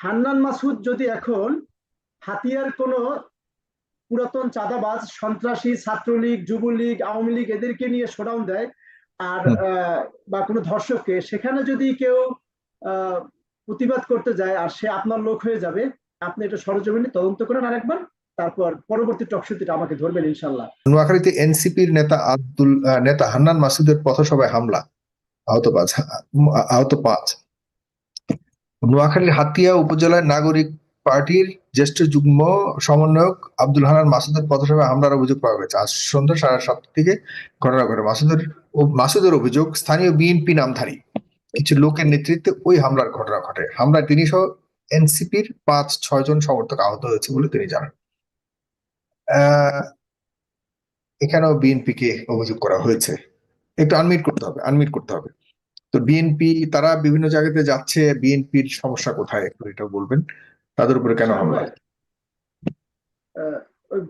হান্নান মাসুদ যদি এখন হাতিয়ার কোনো পুরাতন চাঁদাবাজ সন্ত্রাসী ছাত্রলীগ যুবলীগ আওয়ামী লীগ এদেরকে নিয়ে শোডাউন দেয় আর বা কোনো ধর্ষককে সেখানে যদি কেউ প্রতিবাদ করতে যায় আর সে আপনার লোক হয়ে যাবে আপনি এটা সরজমিনে তদন্ত করেন আরেকবার তারপর পরবর্তী টকশোটিটা আমাকে ধরবেন ইনশাল্লাহ নোয়াখালীতে এনসিপির নেতা আব্দুল নেতা হান্নান মাসুদের পথসভায় হামলা আহত পাঁচ আহত পাঁচ। নোয়াখালীর হাতিয়া উপজেলার নাগরিক পার্টির জ্যেষ্ঠ যুগ্ম সমন্বয়ক আব্দুল হান্নান মাসুদের পথসভায় হামলার অভিযোগ পাওয়া গেছে। আজ সন্ধ্যা সাড়ে সাতটার দিকে ঘটনা ঘটে। মাসুদের মাসুদের অভিযোগ, স্থানীয় বিএনপি নামধারী কিছু লোকের নেতৃত্বে ওই হামলার ঘটনা ঘটে। হামলায় তিনি সহ এনসিপির পাঁচ, ছয় জন সমর্থক আহত হয়েছে বলে তিনি জানান। এখানেও বিএনপি কে অভিযোগ করা হয়েছে। একটু আনমিট করতে হবে আনমিট করতে হবে। তো বিএনপি তারা বিভিন্ন জায়গাতে যাচ্ছে বিএনপির সমস্যা কোথায় একটু এটা বলবেন? তাদের উপরে কেন হামলা?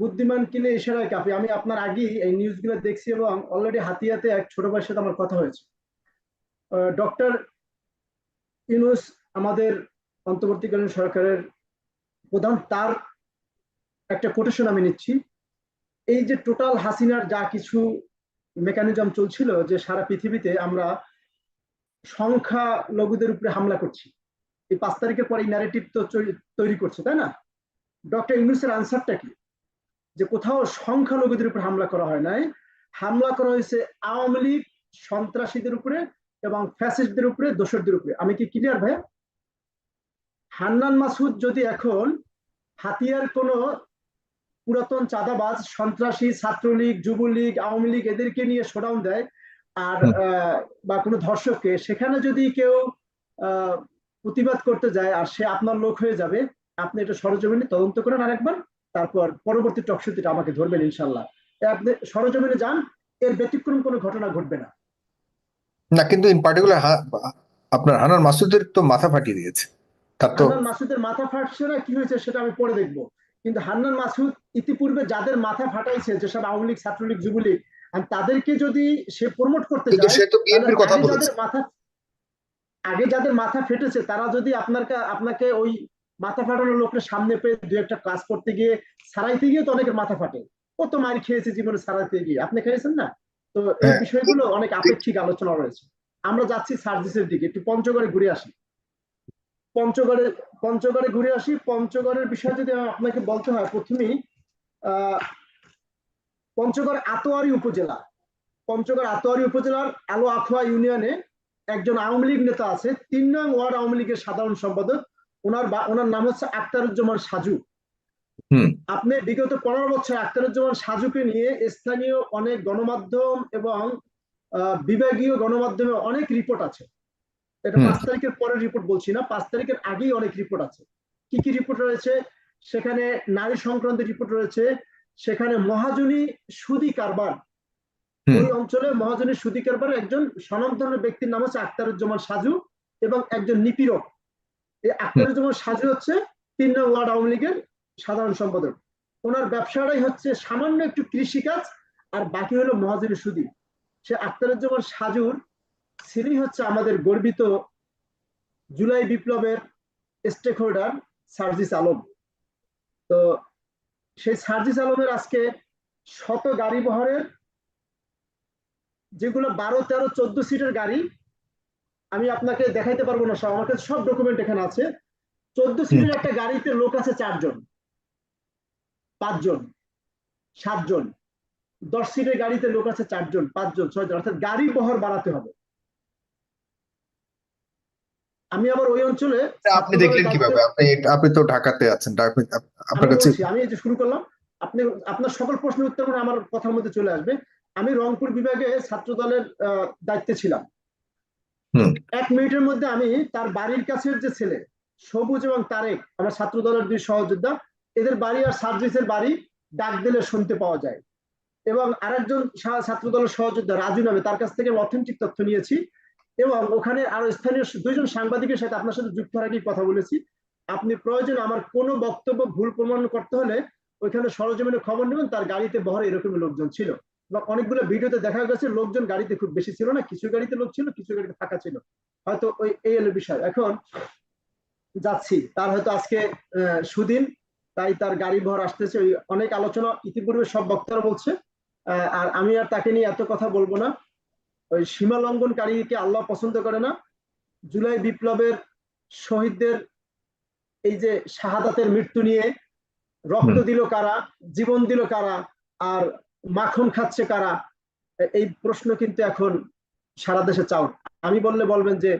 বুদ্ধিমান কিনে ইশারায় কাফি আমি আপনার আগেই এই নিউজগুলো দেখছি এবং অলরেডি হাতিয়াতে এক ছোট ভাইয়ের সাথে আমার কথা হয়েছে। ডক্টর ইউনুস আমাদের অন্তর্বর্তীকালীন সরকারের প্রধান, তার একটা কোটেশন আমি নিচ্ছি। এই যে টোটাল হাসিনার যা কিছু মেকানিজম চলছিল যে সারা পৃথিবীতে আমরা সংখ্যা লঘুদের উপরে হামলা করছি। এই পাঁচ তারিখের পর এই ন্যারেটিভ তো তৈরি করছে, তাই না? ডক্টর ইউনুসের আনসারটা কি? যে কোথাও সংখ্যালঘুদের উপর হামলা করা হয় নাই। হামলা করা হয়েছে আওয়ামী লীগ সন্ত্রাসীদের উপরে এবং ফ্যাসিস্টদের উপরে দোসরদের উপরে। আমি কি ক্লিয়ার ভাই হান্নান মাসুদ যদি এখন হাতিয়ার কোনো পুরাতন চাঁদাবাজ, সন্ত্রাসী, ছাত্রলীগ, যুবলীগ, আওয়ামী লীগ, এদেরকে নিয়ে শোডাউন দেয় আর বা কোনো ধর্ষককে সেখানে যদি কেউ প্রতিবাদ করতে যায় আর সে আপনার লোক হয়ে যাবে আপনি এটা সরজমিনে তদন্ত করেন আরেকবার তারপর পরবর্তী টকশোটিটা আমাকে ধরবেন ইনশাল্লাহ। আপনি সরজমিনে যান এর ব্যতিক্রম কোনো ঘটনা ঘটবে না। না কিন্তু ইন পার্টিকুলার আপনার হান্নান মাসুদের তো মাথা ফাটিয়ে দিয়েছে। তার তো হান্নান মাসুদের মাথা ফাটছে না কি হয়েছে সেটা আমি পরে দেখব। কিন্তু হান্নান মাসুদ ইতিপূর্বে যাদের মাথা ফাটাইছে যেসব আওয়ামী লীগ ছাত্রলীগ যুবলীগ আর তাদেরকে যদি সে প্রমোট করতে যায় সে তো বিএনপির কথা আগে বলেছে। যাদের মাথা আগে যাদের মাথা ফেটেছে তারা যদি আপনার আপনাকে ওই মাথা ফাটানো লোকের সামনে পেয়ে দু একটা কাজ করতে গিয়ে সারাইতে গিয়ে তো অনেকের মাথা ফাটে। কত মার খেয়েছে জীবনে সারাইতে গিয়ে। আপনি খেয়েছেন না? তো এই হ্যাঁ। বিষয়গুলো অনেক আপেক্ষিক আলোচনা রয়েছে। আমরা যাচ্ছি সার্ভিসের দিকে। একটু পঞ্চগড়ে ঘুরে আসি। পঞ্চগড়ে পঞ্চগড়ে ঘুরে আসি। পঞ্চগড়ের বিষয়ে যদি আপনাকে বলতে হয় প্রথমেই আহ পঞ্চগড় আতোয়ারি উপজেলা। পঞ্চগড় আতোয়ারি উপজেলার আলো আখোয়া ইউনিয়নে একজন আওয়ামী লীগ নেতা আছে তিন নং ওয়ার্ড আওয়ামী লীগের সাধারণ সম্পাদক। ওনার বা- ওনার নাম হচ্ছে আক্তারুজ্জামান সাজু। আপনি বিগত পনেরো বছর আক্তারুজ্জামান সাজুকে নিয়ে স্থানীয় অনেক গণমাধ্যম এবং বিভাগীয় গণমাধ্যমে অনেক রিপোর্ট আছে। এটা পাঁচ তারিখের পরের রিপোর্ট বলছি না পাঁচ তারিখের আগেই অনেক রিপোর্ট আছে। কি কি রিপোর্ট রয়েছে? সেখানে নারী সংক্রান্ত রিপোর্ট রয়েছে সেখানে মহাজনী সুদি কারবার। ওই অঞ্চলে মহাজনী সুদি কারবার একজন স্বনামধন্য ব্যক্তির নাম হচ্ছে আক্তারুজ্জামান সাজু এবং একজন নিপীড়ক। এই আক্তারুজ্জামান সাজু হচ্ছে তিন নং ওয়ার্ড আওয়ামী লীগের সাধারণ সম্পাদক। ওনার ব্যবসাটাই হচ্ছে সামান্য একটু কৃষিকাজ আর বাকি হলো মহাজনী সুদি। সে আক্তারুজ্জামান সাজুর ছেলেই হচ্ছে আমাদের গর্বিত জুলাই বিপ্লবের স্টেক হোল্ডার সার্জিস আলম। তো সেই সার্জিস আলমের আজকে শত গাড়ি বহরের যেগুলো বারো তেরো চোদ্দ সিটের গাড়ি আমি আপনাকে দেখাইতে পারব না সব আমার কাছে সব ডকুমেন্ট এখানে আছে। চোদ্দ সিটের একটা গাড়িতে লোক আছে চারজন পাঁচজন সাতজন দশ সিটের গাড়িতে লোক আছে চারজন পাঁচজন ছয়জন অর্থাৎ গাড়ি বহর বাড়াতে হবে। আমি আবার ওই অঞ্চলে আপনি দেখলেন কীভাবে? আপনি আপনি তো ঢাকাতে আছেন আপনার কাছে আমি এই যে শুরু করলাম আপনি আপনার সকল প্রশ্নের উত্তর করে আমার কথার মধ্যে চলে আসবে। আমি রংপুর বিভাগে ছাত্র দলের দায়িত্বে ছিলাম। এক মিনিটের মধ্যে আমি তার বাড়ির কাছের যে ছেলে সবুজ এবং তারেক আমার ছাত্র দলের দুই সহযোদ্ধা এদের বাড়ি আর সার্ভিসের বাড়ি ডাক দিলে শুনতে পাওয়া যায়। এবং আরেকজন ছাত্র দলের সহযোদ্ধা রাজু নামে তার কাছ থেকে অথেন্টিক তথ্য নিয়েছি। এবং ওখানে আরও স্থানীয় দুইজন সাংবাদিকের সাথে আপনার সাথে যুক্ত হওয়ার কথা বলেছি। আপনি প্রয়োজন আমার কোনো বক্তব্য ভুল প্রমাণ করতে হলে ওইখানে সরজমিনে খবর নেবেন, তার গাড়িতে বহরে এরকমই লোকজন ছিল। এবং অনেকগুলো ভিডিওতে দেখা গেছে লোকজন গাড়িতে খুব বেশি ছিল না, কিছু গাড়িতে লোক ছিল, কিছু গাড়িতে ফাঁকা ছিল। হয়তো ওই এই হলো বিষয়। এখন যাচ্ছি। তার হয়তো আজকে সুদিন, তাই তার গাড়ি ভর আসতেছে। ওই অনেক আলোচনা ইতিপূর্বে সব বক্তারা বলছে। আর আমি আর তাকে নিয়ে এত কথা বলব না। ওই সীমা লঙ্ঘনকারীকে আল্লাহ পছন্দ করে না? জুলাই বিপ্লবের শহীদদের এই যে শাহাদাতের মৃত্যু নিয়ে রক্ত দিল কারা? জীবন দিল কারা? আর মাখন খাচ্ছে কারা? এই প্রশ্ন কিন্তু এখন সারা দেশে চাও। আমি বললে বলবেন যে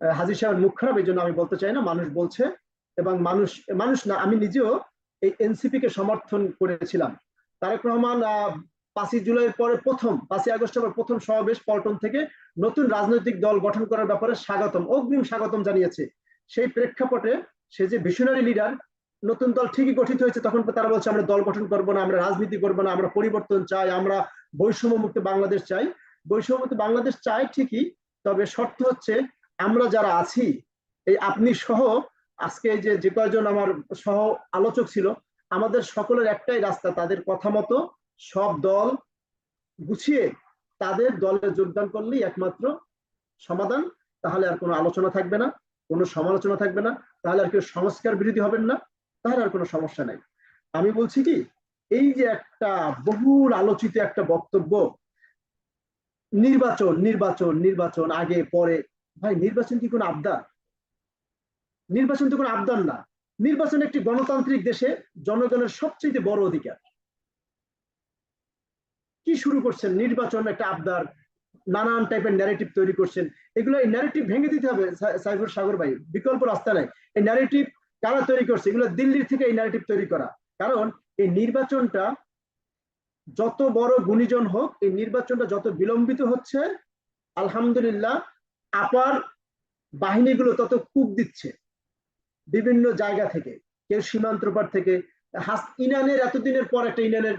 হাজির সাহেবের মুখ খারাপ এই জন্য আমি বলতে চাই না মানুষ বলছে এবং মানুষ মানুষ না আমি নিজেও এই এনসিপি কে সমর্থন করেছিলাম। তারেক রহমান আহ, পাঁচই জুলাইয়ের পরে প্রথম, পাঁচই আগস্টের পর প্রথম সমাবেশ পল্টন থেকে নতুন রাজনৈতিক দল গঠন করার ব্যাপারে স্বাগতম, অগ্রিম স্বাগতম জানিয়েছে। সেই প্রেক্ষাপটে সে যে ভিশনারি লিডার নতুন দল ঠিকই গঠিত হয়েছে, তখন তারা বলছে, আমরা দল গঠন করব না, আমরা রাজনীতি করব না, আমরা পরিবর্তন চাই, আমরা বৈষম্য মুক্ত বাংলাদেশ চাই। বৈষম্য মুক্ত বাংলাদেশ চাই ঠিকই, তবে শর্ত হচ্ছে আমরা যারা আছি, এই আপনি সহ, আজকে এই যে যে কয়জন আমার সহ আলোচক ছিল, আমাদের সকলের একটাই রাস্তা, তাদের কথা মতো সব দল গুছিয়ে তাদের দলে যোগদান করলেই একমাত্র সমাধান। তাহলে আর কোনো আলোচনা থাকবে না, কোনো সমালোচনা থাকবে না, তাহলে আর কেউ সংস্কার বিরোধী হবেন না, তাহলে আর কোনো সমস্যা নাই। আমি বলছি কি, এই যে একটা বহুল আলোচিত একটা বক্তব্য, নির্বাচন নির্বাচন নির্বাচন, আগে, পরে, ভাই নির্বাচন কি কোনো আবদার? নির্বাচন তো কোনো আবদার না। নির্বাচন একটি গণতান্ত্রিক দেশে জনগণের সবচেয়ে বড় অধিকার। কি শুরু করছেন? নির্বাচন একটা আবদার, নানান টাইপের ন্যারেটিভ তৈরি করছেন। এগুলো এই ন্যারেটিভ ভেঙে দিতে হবে সাইফুর সাগর ভাই। বিকল্প রাস্তা নাই। এই ন্যারেটিভ কারা তৈরি করছে? এগুলো দিল্লির থেকে এই ন্যারেটিভ তৈরি করা। কারণ এই নির্বাচনটা যত বড় গুণীজন হোক, এই নির্বাচনটা যত বিলম্বিত হচ্ছে, আলহামদুলিল্লাহ আপার বাহিনীগুলো তত কূপ দিচ্ছে বিভিন্ন জায়গা থেকে, কেউ সীমান্তপার থেকে। হাস- ইনানের এতদিনের পর একটা ইনানের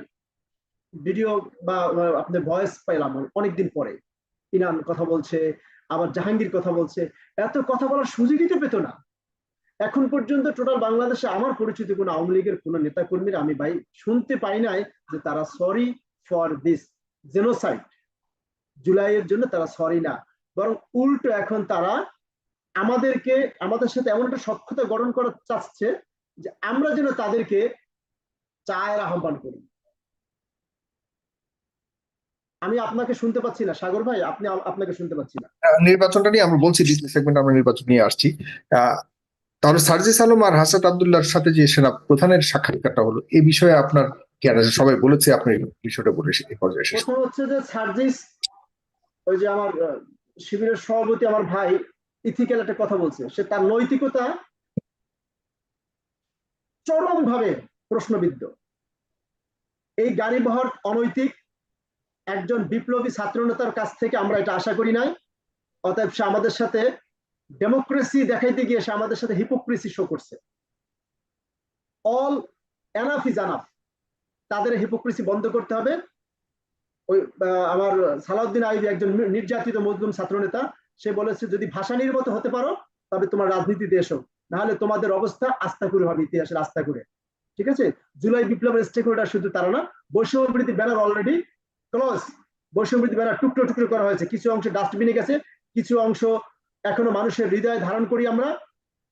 ভিডিও বা আপনার ভয়েস পাইলাম অনেকদিন পরে। ইনান কথা বলছে, আবার জাহাঙ্গীর কথা বলছে। এত কথা বলার সুযোগই তো পেত না। এখন পর্যন্ত টোটাল বাংলাদেশে আমার পরিচিত কোনো আওয়ামী লীগের কোনো নেতা কর্মীরা আমি ভাই শুনতে পাই নাই যে তারা সরি ফর দিস জেনোসাইড জুলাইয়ের জন্য তারা সরি না। বরং উল্টো এখন তারা আমাদেরকে, আমাদের সাথে এমন একটা সক্ষতা গঠন করা চাচ্ছে যে আমরা যেন তাদেরকে চায়ের আহ্বান করি। আমি আপনাকে শুনতে পাচ্ছি না। সাগর ভাই আপনি আপনাকে শুনতে পাচ্ছি না। নির্বাচনটা নিয়ে আমরা বলছি দ্বিতীয় সেগমেন্ট আমরা নির্বাচন নিয়ে আসছি। তাহলে সার্জিস আলম আর হাসান আব্দুল্লাহর সাথে যে সেনা প্রধানের সাক্ষাৎকারটা হলো এই বিষয়ে আপনার জ্ঞান আছে সবাই বলেছে আপনি বিষয়টা বলে এই পর্যায়ে শেষ হচ্ছে যে সার্জিস ওই যে আমার শিবিরের সভাপতি আমার ভাই ইথিক্যাল একটা কথা বলছে। সে তার নৈতিকতা চরম ভাবে প্রশ্নবিদ্ধ। এই গাড়ি বহর অনৈতিক একজন বিপ্লবী ছাত্রনেতার কাছ থেকে আমরা এটা আশা করি নাই। অতএব সে আমাদের সাথে ডেমোক্রেসি দেখাইতে গিয়ে সে আমাদের সাথে হিপোক্রেসি শো করছে। অল এনাফ ইজ এনাফ তাদের হিপোক্রেসি বন্ধ করতে হবে। ওই আমার সালাউদ্দিন আইবি একজন নির্যাতিত মজলুম ছাত্রনেতা, সে বলেছে, যদি ভাষা নির্মত হতে পারো, তবে তোমার রাজনীতিতে এসো নাহলে তোমাদের অবস্থা আস্থা করে হবে ইতিহাসের আস্থা করে ঠিক আছে? জুলাই বিপ্লবের স্টেক হোল্ডার শুধু তারা না বৈষম্যবৃত্তি ব্যানার অলরেডি ক্লোজ বৈষম্যবৃত্তি ব্যানার টুকরো টুকরো করা হয়েছে। কিছু অংশ ডাস্টবিনে গেছে কিছু অংশ এখনও মানুষের হৃদয় ধারণ করি আমরা।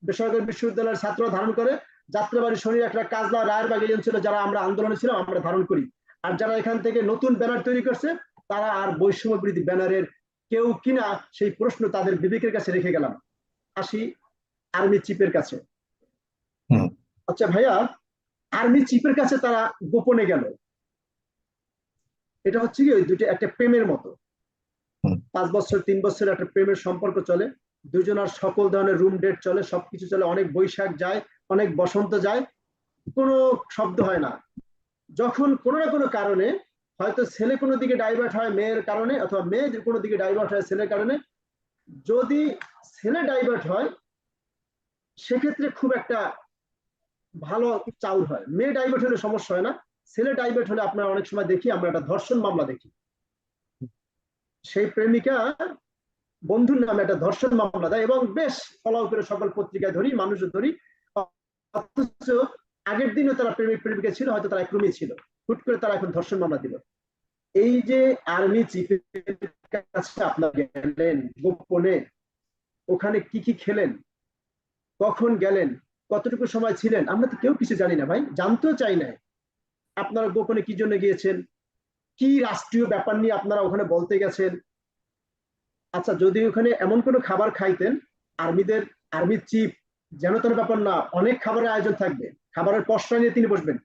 বেসরকারি বিশ্ববিদ্যালয়ের ছাত্ররা ধারণ করে যাত্রাবাড়ি শনি একটা কাজলা রায়ের বাগ এলিয়ন ছিল যারা আমরা আন্দোলনে ছিলাম আমরা ধারণ করি। আর যারা এখান থেকে নতুন ব্যানার তৈরি করছে তারা আর বৈষম্য বৃদ্ধি ব্যানারের কেউ কিনা সেই প্রশ্ন তাদের বিবেকের কাছে রেখে গেলাম। আসি আর্মি চিফের কাছে। আচ্ছা ভাইয়া আর্মি চিফের কাছে তারা গোপনে গেল। এটা হচ্ছে কি ওই দুটো একটা প্রেমের মতো। পাঁচ বছর তিন বছর একটা প্রেমের সম্পর্ক চলে। দুজনের সকল ধরনের রুম ডেট চলে সবকিছু চলে অনেক বৈশাখ যায় অনেক বসন্ত যায় কোনো শব্দ হয় না। যখন কোনো না কোনো কারণে হয়তো ছেলে কোনো দিকে ডাইভার্ট হয় মেয়ের কারণে অথবা মেয়ে কোনো দিকে ডাইভার্ট হয় ছেলের কারণে যদি ছেলে ডাইভার্ট হয় সেক্ষেত্রে খুব একটা ভালো চাউল হয়। মেয়ে ডাইভার্ট হলে সমস্যা হয় না। ছেলে ডাইভার্ট হলে আপনারা অনেক সময় দেখি, আমরা একটা ধর্ষণ মামলা দেখি। সেই প্রেমিকা বন্ধুর নামে একটা ধর্ষণ মামলা দেয় এবং বেশ ফলাও করে সকল পত্রিকায় ধরি মানুষ ধরি, অথচ আগের দিনও তারা প্রেমিক প্রেমিকা ছিল, হয়তো তারা একরমই ছিল। হুট করে তারা এখন ধর্ষণ মামলা দিল। এই যে আর্মি চিফের আপনার গেলেন, গোপনে ওখানে কি কি খেলেন, কখন গেলেন, কতটুকু সময় ছিলেন, আমরা তো কেউ কিছু জানি না ভাই, জানতেও চাই না আপনারা গোপনে কি জন্য গিয়েছেন? কি রাষ্ট্রীয় ব্যাপার নিয়ে আপনারা ওখানে বলতে গেছেন? আচ্ছা যদি ওখানে এমন কোনো খাবার খাইতেন আর্মিদের আর্মির চিফ যেন তেন ব্যাপার না অনেক খাবারের আয়োজন থাকবে। খাবারের পশরা নিয়ে তিনি বসবেন।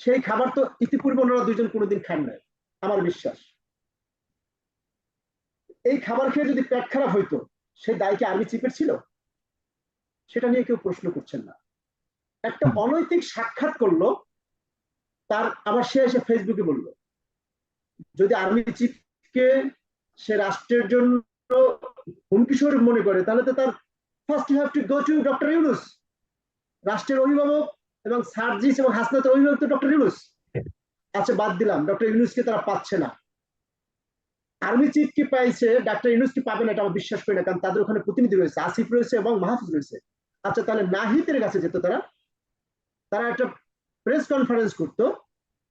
সেই খাবার তো ইতিপূর্বে ওনারা দুইজন কোনোদিন খান নাই আমার বিশ্বাস। এই খাবার খেয়ে যদি পেট খারাপ হইতো সেই দায় কি আর্মি চিফের ছিল? সেটা নিয়ে কেউ প্রশ্ন করছেন না। একটা অনৈতিক সাক্ষাৎ করল তার আবার সে এসে ফেসবুকে বলল। যদি আর্মি চিফকে সে রাষ্ট্রের জন্য হুমকি স্বরূপ মনে করে, তাহলে তো তার first you have to go to doctor Yunus রাষ্ট্রের অভিভাবক এবং সার্জিস এবং হাসনাতের অভিভাবক তো ডক্টর ইউনুস আচ্ছা বাদ দিলাম ডক্টর ইউনুসকে তারা পাচ্ছে না। আর্মি চিফ কি পাইছে ডাক্তার ইউনুস কি পাবে না, এটা আমার বিশ্বাস করি না, কারণ তাদের ওখানে প্রতিনিধি রয়েছে, আসিফ রয়েছে এবং মাহফুজ রয়েছে। আচ্ছা তাহলে নাহিদের কাছে যেত তারা? তারা একটা প্রেস কনফারেন্স করতো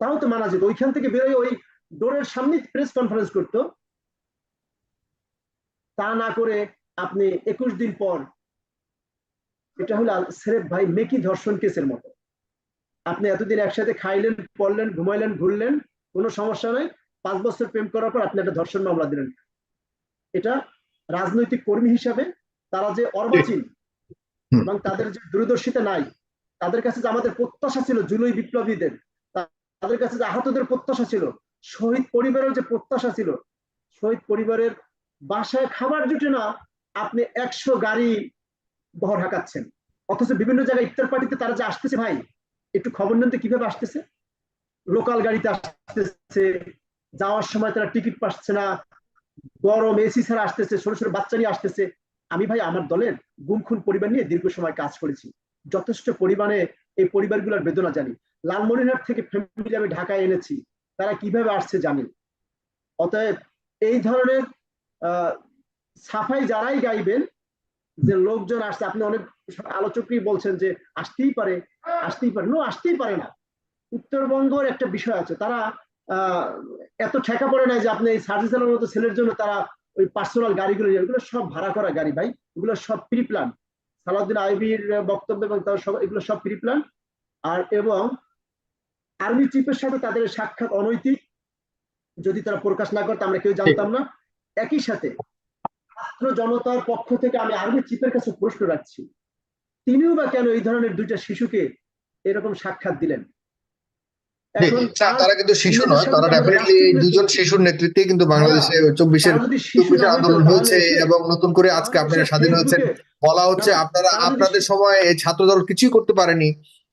তাও তো মানা যেত। ওইখান থেকে বেরোয় ওই ডোরের সামনে প্রেস কনফারেন্স করতো। তা না করে আপনি একুশ দিন পর এটা হলো সেরেফ ভাই মেকি ধর্ষণ কেসের মতো। আপনি এতদিন একসাথে খাইলেন পড়লেন ঘুমাইলেন ঘুরলেন কোনো সমস্যা নাই। পাঁচ বছর প্রেম করার পর আপনি একটা ধর্ষণ মামলা দিলেন। এটা রাজনৈতিক কর্মী হিসাবে তারা যে অর্বাচীন এবং তাদের যে দূরদর্শিতা নাই তাদের কাছে যে আমাদের প্রত্যাশা ছিল, জুলুই বিপ্লবীদের, তাদের কাছে যে আহতদের প্রত্যাশা ছিল, শহীদ পরিবারের যে প্রত্যাশা ছিল, শহীদ পরিবারের বাসায় খাবার জুটে না আপনি একশো গাড়ি বহর হাঁকাচ্ছেন। অথচ বিভিন্ন জায়গায় ইফতার পার্টিতে তারা যে আসতেছে ভাই, একটু খবর নেন তো কীভাবে আসতেছে? লোকাল গাড়িতে আসতেছে, যাওয়ার সময় তারা টিকিট পাচ্ছে না, গরম এসি ছাড়া আসতেছে ছোট ছোট বাচ্চা নিয়ে আসতেছে। আমি ভাই, আমার দলের গুম খুন পরিবার নিয়ে দীর্ঘ সময় কাজ করেছি। যথেষ্ট পরিমাণে এই পরিবারগুলোর বেদনা জানি। লালমনিরহাট থেকে ফ্যামিলি আমি ঢাকায় এনেছি, তারা কীভাবে আসছে জানি। অতএব এই ধরনের সাফাই যারাই গাইবেন, যে লোকজন আসছে, আপনি অনেক আলোচকই বলছেন যে আসতেই পারে আসতেই পারে। নো, আসতেই পারে না। উত্তরবঙ্গের একটা বিষয় আছে, তারা এত ঠেকা পড়ে নাই যে আপনি এই সার্জিসালের মতো ছেলের জন্য তারা ওই পার্সোনাল গাড়িগুলো, এগুলো সব ভাড়া করা গাড়ি ভাই, এগুলো সব প্রি প্ল্যান সালাউদ্দিন আইবির বক্তব্য এবং তার সব এগুলো সব প্রি প্ল্যান। আর এবং আর্মি চিফের সাথে তাদের সাক্ষাৎ অনৈতিক। যদি তারা প্রকাশ না করতো আমরা কেউ জানতাম না। একই সাথে ছাত্র জনতার পক্ষ থেকে আমি আর্মি চিফের কাছে প্রশ্ন রাখছি, তিনিও বা কেন এই ধরনের দুইটা শিশুকে এরকম সাক্ষাৎ দিলেন? তার- কিন্তু শিশু নয় তারা ডেফিনেটলি এই দুজন শিশুর নেতৃত্বে কিন্তু বাংলাদেশে চব্বিশের তারা যদি শিশু চব্বিশে না হতো, আন্দোলন হয়েছে এবং নতুন করে আজকে আপনারা স্বাধীন হয়েছেন। বলা হচ্ছে আপনারা আপনাদের সময় ছাত্র দল কিছুই করতে পারেনি।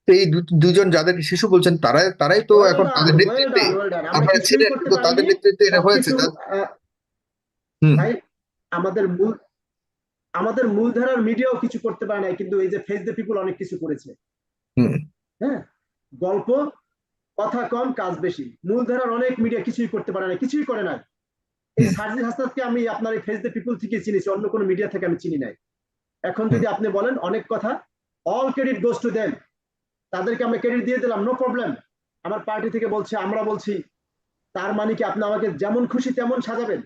এই দুজন যাদের শিশু বলছেন তারাই তারাই তো এখন তাদের নেতৃত্বে। আপনারা ছিলেন কিন্তু তাদের নেতৃত্বে এটা হয়েছে আমাদের মূল আমাদের মূলধারার মিডিয়াও কিছু করতে পারে নাই কিন্তু এই যে ফেস দ্য পিপুল অনেক কিছু করেছে। হুম। হ্যাঁ? গল্প কথা কম কাজ বেশি। মূলধারার অনেক মিডিয়া কিছুই করতে পারে না কিছুই করে নাই। এই। সার্জিস হাসনাতকে আমি আপনার এই ফেস দ্য পিপুল থেকে চিনিছি অন্য কোনো মিডিয়া থেকে আমি চিনি নাই। এখন যদি আপনি বলেন অনেক কথা all credit goes to them তাদেরকে আমরা ক্রেডিট দিয়ে দিলাম নো প্রবলেম আমার পার্টি থেকে বলছে আমরা বলছি তার মানে কি আপনি আমাকে যেমন খুশি তেমন সাজাবেন?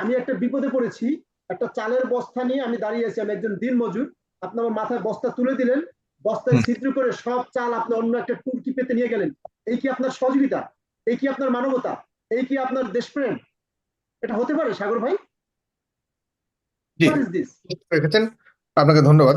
আমি একটা বিপদে পড়েছি একটা চালের বস্তা নিয়ে আমি দাঁড়িয়ে আছি আমি একজন দিন মজুর আপনি আমার মাথায় বস্তা তুলে দিলেন বস্তায় ছিদ্র করে সব চাল আপনি অন্য একটা টুরকি পেতে নিয়ে গেলেন। এই কি আপনার সহযোগিতা? এই কি আপনার মানবতা? এই কি আপনার দেশপ্রেম? এটা হতে পারে সাগর ভাই? আপনাকে ধন্যবাদ।